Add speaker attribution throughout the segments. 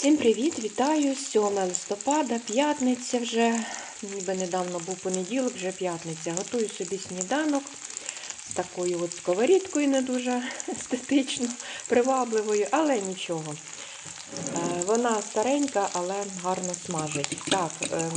Speaker 1: Всім привіт! Вітаю! 7 листопада, п'ятниця вже, ніби недавно був понеділок, вже п'ятниця. Готую собі сніданок з такою от сковорідкою, не дуже естетично, привабливою, але нічого. Е, Вона старенька, але гарно смажить. Так, ем,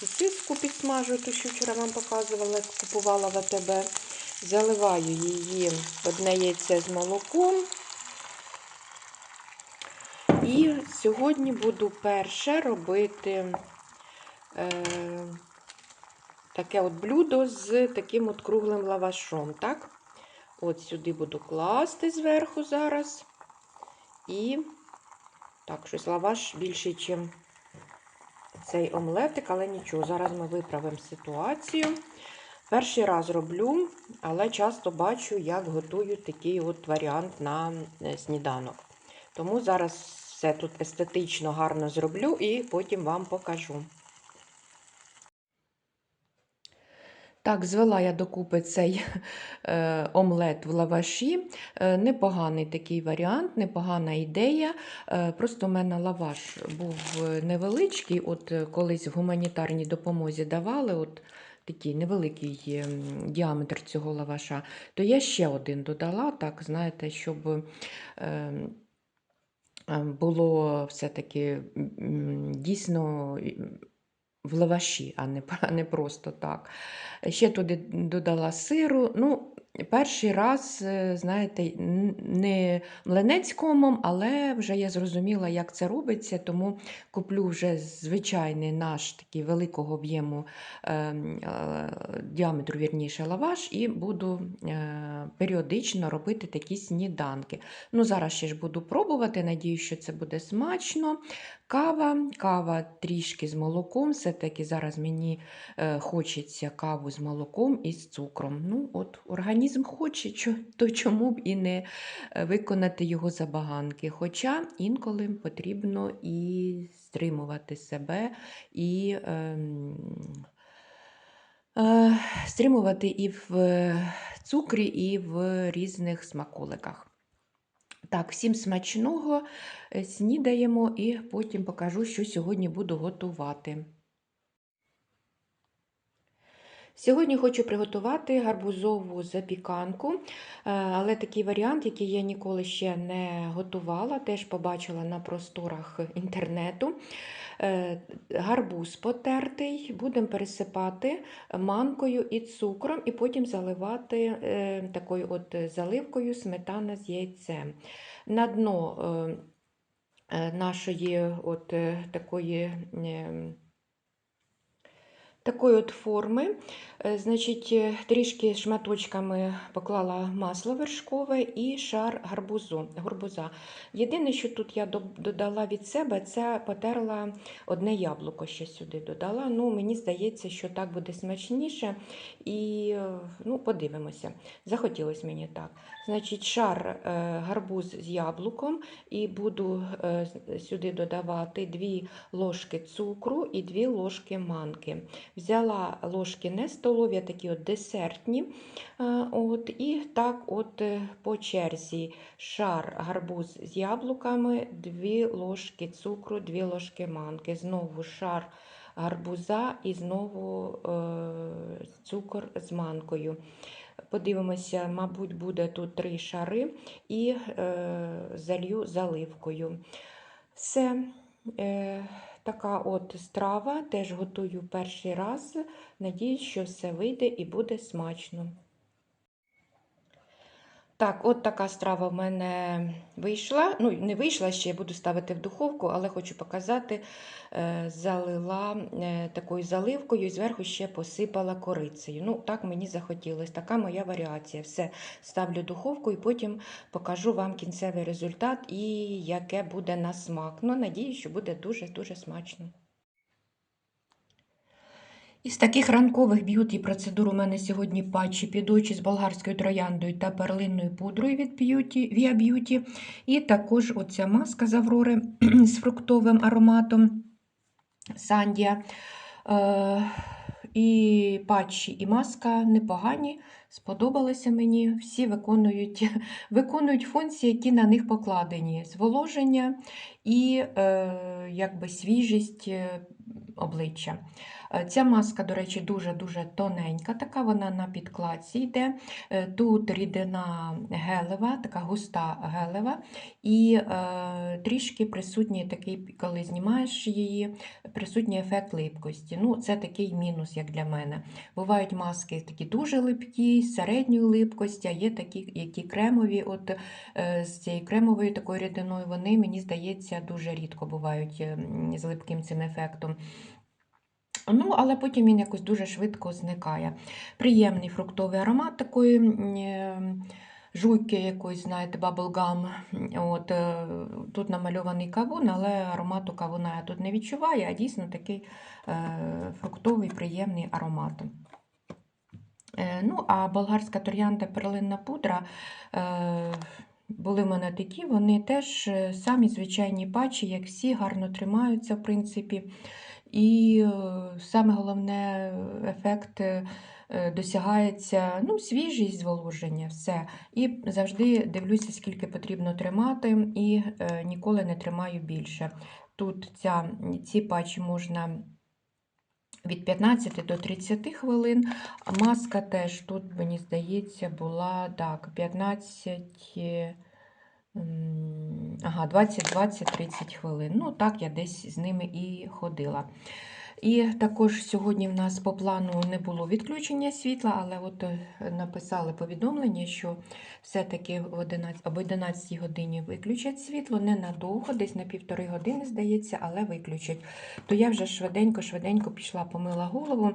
Speaker 1: сосиску підсмажую, ту, що вчора вам показувала, купувала в АТБ. Заливаю її одне яйце з молоком. І сьогодні буду перше робити е, таке от блюдо з таким от круглим лавашом. Так? От сюди буду класти зверху зараз. І так, щось лаваш більший, ніж цей омлетик, але нічого. Зараз ми виправимо ситуацію. Перший раз роблю, але часто бачу, як готують такий от варіант на е, сніданок. Тому зараз все тут естетично гарно зроблю і потім вам покажу. Так, звела я докупи цей е, омлет в лаваші. Е, непоганий такий варіант, непогана ідея. Е, просто в мене лаваш був невеличкий, от е, колись в гуманітарній допомозі давали. от Такий невеликий е, діаметр цього лаваша, то я ще один додала, так, знаєте, щоб е, було все-таки дійсно в лаваші, а не, а не просто так. Ще туди додала сиру. Ну, Перший раз, е, знаєте, не млинець комом, але вже я зрозуміла, як це робиться, тому куплю вже звичайний наш такий великого об'єму е, е, діаметру вірніше лаваш і буду періодично робити такі сніданки. Ну, Зараз ще ж буду пробувати, надію, що це буде смачно. Кава, кава трішки з молоком, все-таки зараз мені е, хочеться каву з молоком і з цукром. Ну, от Організм хоче, то чому б і не е, виконати його забаганки. Хоча інколи потрібно і стримувати себе, і ем, е, стримувати і в е, цукрі, і в різних смаколиках. Так, всім смачного е, снідаємо і потім покажу, що сьогодні буду готувати. Сьогодні хочу приготувати гарбузову запіканку, е, але такий варіант, який я ніколи ще не готувала, теж побачила на просторах інтернету. Е, Гарбуз потертий, будемо пересипати манкою і цукром, і потім заливати е, такою от заливкою сметана з яйцем. На дно нашої от такої. Такої от форми, е, значить, е, трішки шматочками поклала масло вершкове і шар гарбузу, гарбуза. Єдине, що тут я додала від себе, це потерла одне яблуко ще сюди додала. Ну, Мені здається, що так буде смачніше. І е, ну, подивимося. Захотілося мені так. Значить, шар е, гарбуз з яблуком, і буду е, сюди додавати 2 ложки цукру і 2 ложки манки. Взяла ложки не столові, а такі от десертні. е, От, і так от е, по черзі шар гарбуз з яблуками, 2 ложки цукру, 2 ложки манки. Знову шар гарбуза і знову е, цукор з манкою. Подивимося, мабуть, буде тут три шари і е, залью заливкою. Все. Е, Така от страва, теж готую перший раз. Надіюсь, що все вийде і буде смачно. Так, от така страва в мене вийшла. Ну, не вийшла ще, я буду ставити в духовку, але хочу показати, е, залила е, такою заливкою і зверху ще посипала корицею. Ну, так мені захотілося, така моя варіація. Все, ставлю в духовку і потім покажу вам кінцевий результат і яке буде на смак. Ну, надію, що буде дуже-дуже смачно. Із таких ранкових б'юті процедур у мене сьогодні патчі під очі з болгарською трояндою та перлинною пудрою від Beauty, Via Beauty. І також оця маска з Аврори з фруктовим ароматом Сандія. Е, і патчі, і маска непогані. Сподобалося мені, всі виконують, виконують функції, які на них покладені: зволоження і е, якби свіжість е, обличчя. Е, Ця маска, до речі, дуже-дуже тоненька, така вона на підкладці йде. Е, Тут рідина гелева, така густа гелева, і е, трішки присутній такий, коли знімаєш її, присутній ефект липкості. Ну, Це такий мінус, як для мене. Бувають маски такі дуже липкі, з середньої липкості, а є такі, які кремові. От е, з цією кремовою такою рідиною вони, мені здається, дуже рідко бувають е, з липким цим ефектом. Ну, але потім він якось дуже швидко зникає. Приємний фруктовий аромат такої е, жуйки якоїсь, знаєте, bubblegum. От, е, тут намальований кавун, але аромату кавуна я тут не відчуваю, а дійсно такий е, фруктовий приємний аромат. Е, Ну, а болгарська троянда перлинна пудра е, були в мене такі, вони теж е, самі звичайні патчі, як всі, гарно тримаються, в принципі. І саме головне ефект досягається ну, свіжість зволоження, все. І завжди дивлюся, скільки потрібно тримати, і ніколи не тримаю більше. Тут ця, ці патчі можна від 15 до 30 хвилин. Маска теж тут, мені здається, була так, 15. е, Ага, 20-20-30 хвилин. Ну, так я десь з ними і ходила. І також сьогодні в нас по плану не було відключення світла, але от е, написали повідомлення, що все-таки в 11, об 11 годині виключать світло, ненадовго, десь на півтори години, здається, але виключать. То я вже швиденько-швиденько пішла, помила голову.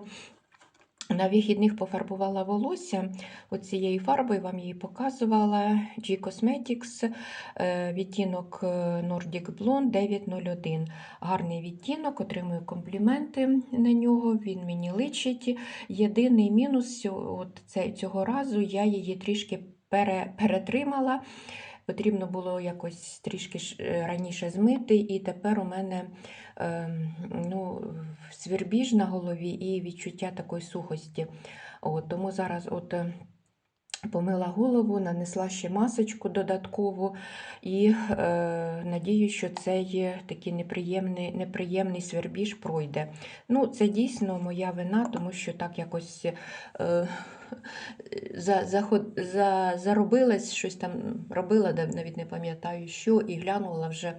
Speaker 1: На вихідних пофарбувала волосся оцією фарбою, вам її показувала. G Cosmetics, е, відтінок е, Nordic Blonde 901. Гарний відтінок, отримую компліменти на нього, він мені личить. Єдиний мінус от цього разу я її трішки пере, перетримала. Потрібно було якось трішки е, раніше змити, і тепер у мене ем, ну, свірбіж на голові і відчуття такої сухості. От, тому зараз от е, помила голову, нанесла ще масочку додаткову і е, надію, що цей такий неприємний, неприємний свербіж пройде. Ну, це дійсно моя вина, тому що так якось е, за, заход, за, заробилась, щось там робила, навіть не пам'ятаю що, і глянула вже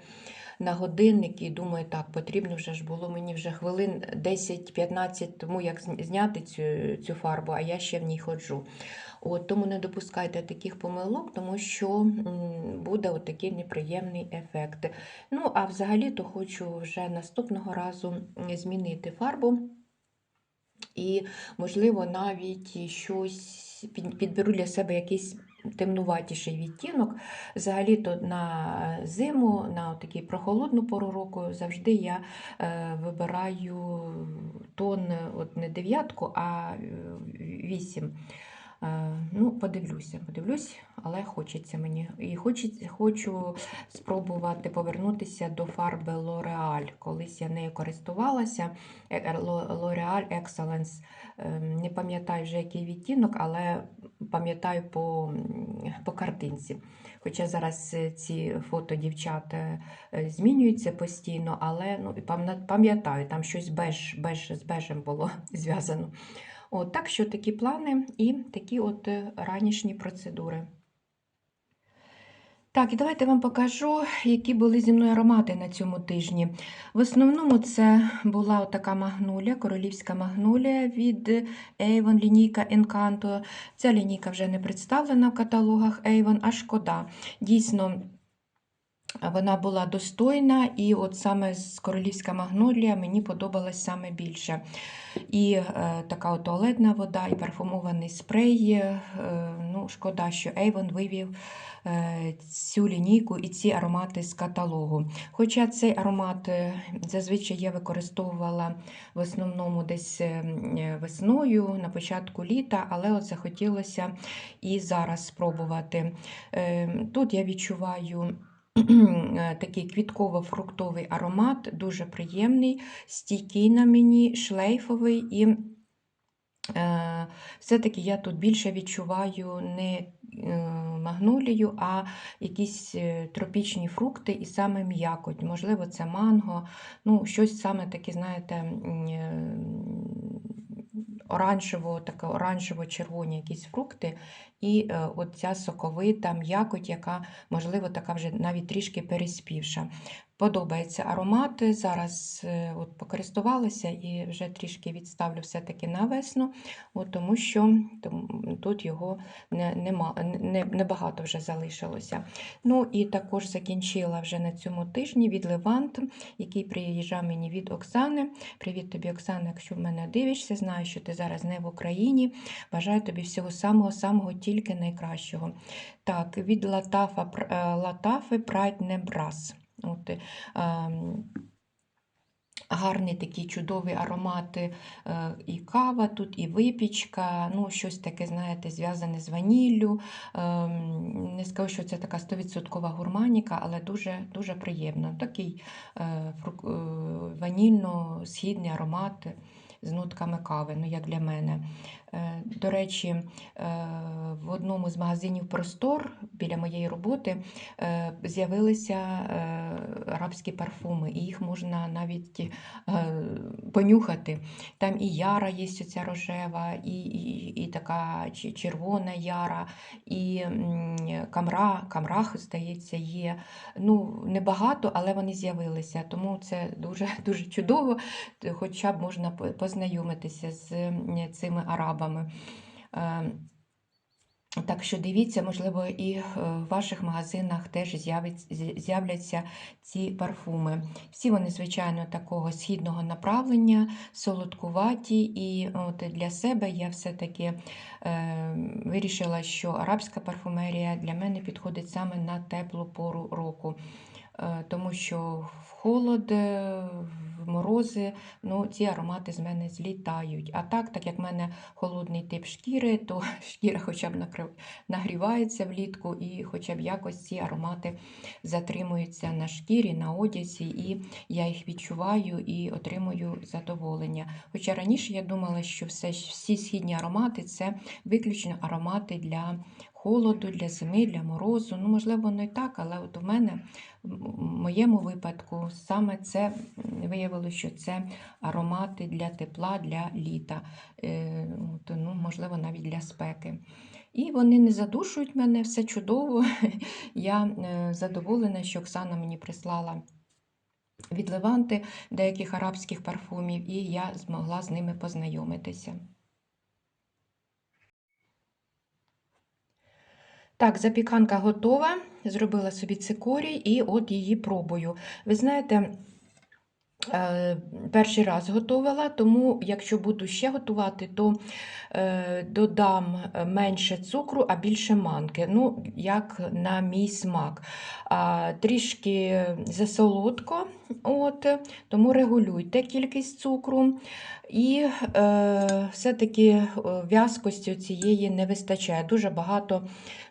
Speaker 1: на годинник і думаю, так, потрібно вже ж було мені вже хвилин 10-15 тому, як зняти цю, цю фарбу, а я ще в ній ходжу. От, тому не допускайте таких помилок, тому що буде от такий неприємний ефект. Ну, а взагалі-то хочу вже наступного разу змінити фарбу. І, можливо, навіть щось підберу для себе якийсь темнуватіший відтінок. Взагалі-то на зиму, на такий прохолодну пору року, завжди я е, вибираю тон от не дев'ятку, а вісім. Е, Ну, подивлюся, подивлюсь, але хочеться мені. І хочеться, хочу спробувати повернутися до фарби L'Oreal. Колись я нею користувалася. Е, L'O- L'Oreal Excellence. Не пам'ятаю вже який відтінок, але пам'ятаю по, по картинці. Хоча зараз е, ці фото дівчат е, е, змінюються постійно, але ну, пам'ятаю, там щось беж, беж, з бежем було зв'язано. От, так що такі плани і такі от е, ранішні процедури. Так, і давайте вам покажу, які були зі мною аромати на цьому тижні. В основному це була така магнолія, королівська магнолія від Avon, лінійка Encanto. Ця лінійка вже не представлена в каталогах Avon, а шкода. Дійсно, вона була достойна, і от саме з королівська магнолія мені подобалась саме більше. І е, така туалетна вода, і парфумований спрей. Е, ну, шкода, що Avon вивів е, цю лінійку і ці аромати з каталогу. Хоча цей аромат е, зазвичай я використовувала в основному десь е, весною, на початку літа, але от захотілося і зараз спробувати. Е, Тут я відчуваю. е, Такий квітково-фруктовий аромат, дуже приємний, стійкий на мені, шлейфовий і Е, Все-таки я тут більше відчуваю не е, магнолію, а якісь е, тропічні фрукти і саме м'якоть. Можливо, це манго, ну, щось саме таке, знаєте, оранжево, таке оранжево-червоні якісь фрукти, і е, от ця соковита м'якоть, яка, можливо, така вже навіть трішки переспівша. Подобається аромати. Зараз е, от покористувалася і вже трішки відставлю все-таки на весну, от, тому що тут його не, нема, не, небагато вже залишилося. Ну і також закінчила вже на цьому тижні від Левант, який приїжджав мені від Оксани. Привіт тобі, Оксана, якщо в мене дивишся, знаю, що ти зараз не в Україні. Бажаю тобі всього самого-самого тільки найкращого. Так, від Латафа, е, Латафи Pride Небрас. От, е, ем, гарний такий чудовий аромат е, і кава тут, і випічка, ну, щось таке, знаєте, зв'язане з ваніллю. Ем, Не скажу, що це така 100% гурманіка, але дуже, дуже приємно. Такий е, е, ванільно-східний аромат з нотками кави, ну, як для мене. Е, До речі, е, в одному з магазинів Простор біля моєї роботи е, з'явилися арабські парфуми, і їх можна навіть понюхати. Там і яра є оця рожева, і, і, і така червона яра, і камра, камрах, здається, є. Ну, небагато, але вони з'явилися. Тому це дуже, дуже чудово, хоча б можна познайомитися з цими арабами. Е, Так що дивіться, можливо, і е, в ваших магазинах теж з'являться ці парфуми. Всі вони, звичайно, такого східного направлення, солодкуваті, і от для себе я все-таки е, вирішила, що арабська парфумерія для мене підходить саме на теплу пору року. Е, Тому що холод, морози, ну, ці аромати з мене злітають. А так, так як в мене холодний тип шкіри, то шкіра хоча б нагрівається влітку, і хоча б якось ці аромати затримуються на шкірі, на одязі, і я їх відчуваю і отримую задоволення. Хоча раніше я думала, що все, всі східні аромати це виключно аромати для холоду, для зими, для морозу. Ну, можливо, воно і так, але от у мене в моєму випадку саме це виявилося, що це аромати для тепла, для літа, Е, от, ну, можливо, навіть для спеки. І вони не задушують мене, все чудово. Я е, задоволена, що Оксана мені прислала від Леванти деяких арабських парфумів, і я змогла з ними познайомитися. Так, запіканка готова. Зробила собі цикорій і от її пробую. Ви знаєте, перший раз готувала, тому якщо буду ще готувати, то е, додам менше цукру, а більше манки. Ну, як на мій смак. А, трішки засолодко, от, тому регулюйте кількість цукру. І е, все-таки е, в'язкості цієї не вистачає. Дуже багато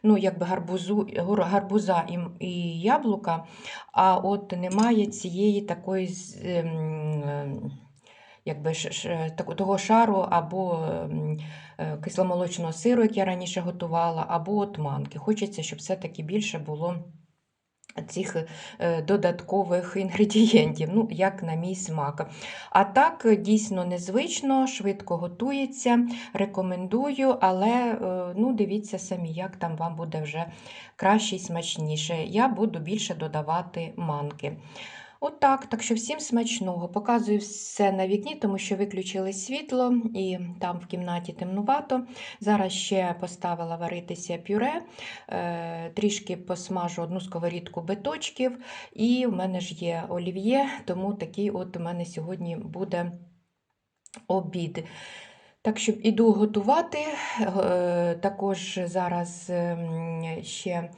Speaker 1: ну, якби гарбузу, гарбуза і, і яблука, а от немає цієї такої ем, якби, ш- таку- того шару або е, кисломолочного сиру, який я раніше готувала, або от манки. Хочеться, щоб все-таки більше було цих е, додаткових інгредієнтів, ну, як на мій смак. А так, е, дійсно незвично, швидко готується, рекомендую, але е, ну, дивіться самі, як там вам буде вже краще і смачніше. Я буду більше додавати манки. Отак, так що всім смачного. Показую все на вікні, тому що виключили світло і там в кімнаті темнувато. Зараз ще поставила варитися пюре, е, трішки посмажу одну сковорідку биточків, і в мене ж є олів'є, тому такий от у мене сьогодні буде обід. Так що іду готувати. Е, Також зараз ем, ще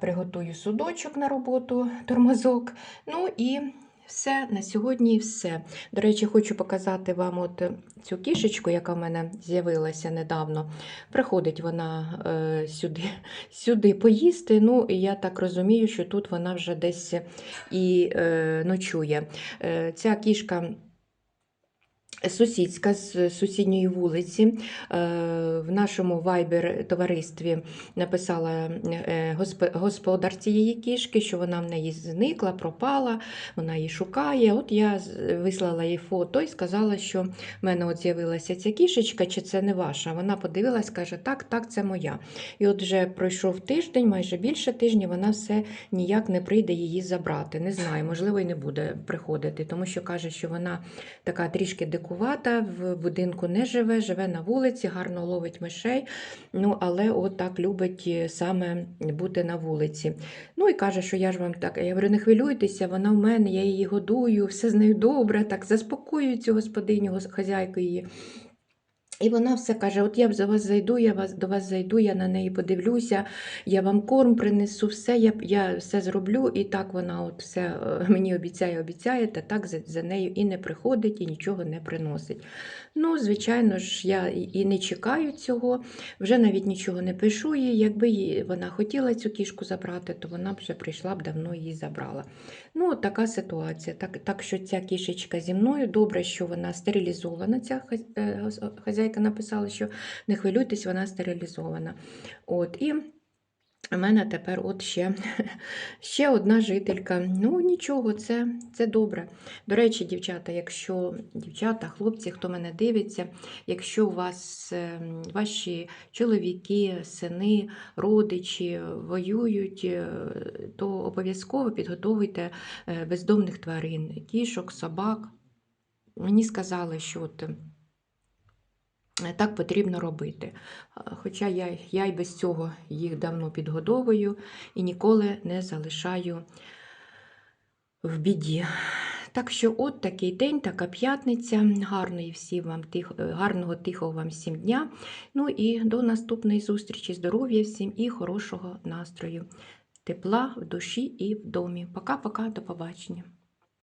Speaker 1: приготую судочок на роботу, тормозок. Ну і все, на сьогодні все. До речі, хочу показати вам от цю кішечку, яка в мене з'явилася недавно. Приходить вона е, сюди, сюди поїсти. Ну, і я так розумію, що тут вона вже десь і е, ночує. Е, ця кішка Сусідська з сусідньої вулиці е, в нашому вайбер товаристві написала е, господар цієї кішки, що вона в неї зникла, пропала, вона її шукає. От я вислала їй фото і сказала, що в мене от з'явилася ця кішечка, чи це не ваша. Вона подивилась, каже, так, так, це моя. І от вже пройшов тиждень, майже більше тижня, вона все ніяк не прийде її забрати. Не знаю, можливо, і не буде приходити, тому що каже, що вона така трішки дикувата, в будинку не живе, живе на вулиці, гарно ловить мишей. Ну, але от так любить е, саме бути на вулиці. Ну і каже, що я ж вам так. Я говорю, не хвилюйтеся, вона в мене, я її годую, все з нею добре, так заспокоюю цю господиню, хазяйку її. І вона все каже: От я за вас зайду, я вас, до вас зайду, я на неї подивлюся, я вам корм принесу, все, я, я все зроблю. І так вона от все е, мені обіцяє, обіцяє, та так за, за нею і не приходить, і нічого не приносить. Ну, звичайно ж, я і не чекаю цього, вже навіть нічого не пишу їй. Якби вона хотіла цю кішку забрати, то вона б вже прийшла б давно її забрала. Ну, така ситуація. Так, так що ця кішечка зі мною, добре, що вона стерилізована. Ця е, хазяйка написала, що не хвилюйтесь, вона стерилізована. От, і у мене тепер от ще, ще одна жителька. Ну, нічого, це, це добре. До речі, дівчата, якщо дівчата, хлопці, хто мене дивиться, якщо у вас е, ваші чоловіки, сини, родичі воюють, е, то обов'язково підготовуйте е, бездомних тварин, кішок, собак. Мені сказали, що от, так потрібно робити. Хоча я, я й без цього їх давно підгодовую і ніколи не залишаю в біді. Так що, от такий день, така п'ятниця. Гарної всім вам тих, гарного, тихого вам всім дня. Ну і до наступної зустрічі. Здоров'я всім і хорошого настрою. Тепла в душі і в домі. Пока-пока, до побачення.